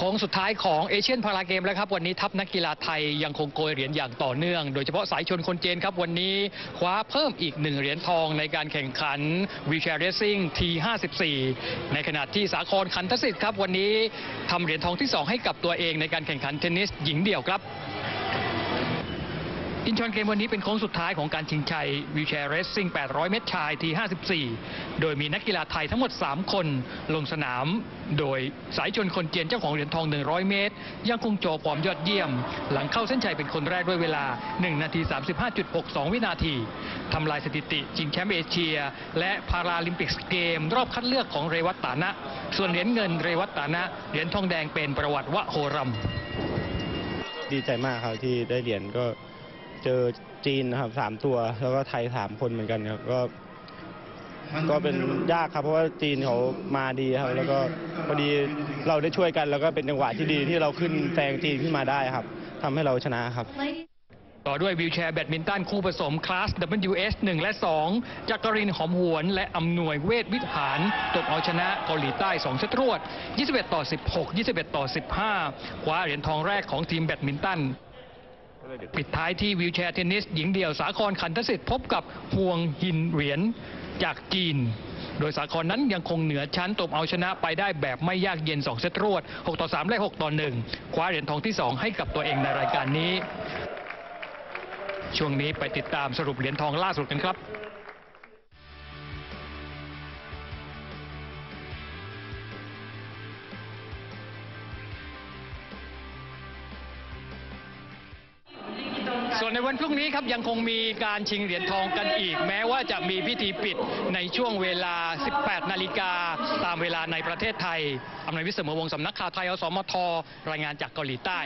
โค้งสุดท้ายของเอเชียนพาราเกมแล้วครับวันนี้ทัพนักกีฬาไทยยังคงโกยเหรียญอย่างต่อเนื่อง โดยเฉพาะสายชนคนเจนครับวันนี้คว้าเพิ่มอีกหนึ่งเหรียญทองในการแข่งขันวีแชร์เรซซิ่งที54ในขณะที่สาครคันทศิษย์ครับวันนี้ทำเหรียญทองที่ 2 ให้กับตัวเองในการแข่งขันเทนนิสหญิงเดี่ยวครับ อินชอนเกมวันนี้เป็นโค้งสุดท้ายของการชิงชัยวีแชร์เรสซิ่ง 800 เมตรชายที 54 โดยมีนักกีฬาไทยทั้งหมด 3 คนลงสนาม โดยสายชนคนเจียนเจ้าของเหรียญทอง 100 เมตร ยังคงโจฟอร์มยอดเยี่ยม หลังเข้าเส้นชัยเป็นคนแรกด้วยเวลา 1 นาที 35.62 วินาทีทำลายสถิติชิงแชมป์เอเชีย และพาราลิมปิกเกม รอบคัดเลือกของเรวัตตานะ ส่วนเหรียญเงินเรวัตตานะเหรียญทองแดงเป็นประวัติวะโฮรัมดีใจมากครับที่ได้เหรียญก็ เจอจีนนะครับสามตัว แล้วก็ไทยสามคนเหมือนกันครับก็ก็เป็นยากครับเพราะว่าจีนเขามาดีครับ แล้วก็พอดีเราได้ช่วยกัน แล้วก็เป็นจังหวะที่ดีที่เราขึ้นแซงจีนขึ้นมาได้ครับทำให้เราชนะครับ ต่อด้วยวิวแชร์แบดมินตันคู่ผสมคลาส WS 1 และ 2 จักรินหอมหวน และอำนวยเวทวิหารตบเอาชนะเกาหลีใต้2เซตรวด 21 ต่อ 16 21 ต่อ 15 คว้าเหรียญทองแรกของทีมแบดมินตัน ปิดท้ายที่วิวแชร์เทนนิส หญิงเดี่ยวสาครขันทศิษย์พบกับห่วงหินเหรียญจากจีน โดยสาครนั้นยังคงเหนือชั้นตบเอาชนะไปได้แบบไม่ยากเย็น 2 เซตรวด 6 ต่อ 3 และ 6 ต่อ 1 คว้าเหรียญทองที่ 2 ให้กับตัวเองในรายการนี้ ช่วงนี้ไปติดตามสรุปเหรียญทองล่าสุดกันครับ วนในวันพรุ่งนี้ครับยังคงมีการชิงเหรียญทองกันอีก แม้ว่าจะมีพิธีปิดในช่วงเวลา 18 นาฬิกาตามเวลาในประเทศไทยอำนวยวิเศษเมอวงสำนักข่าวไทยอสมทรายงานจากเกาหลีใต้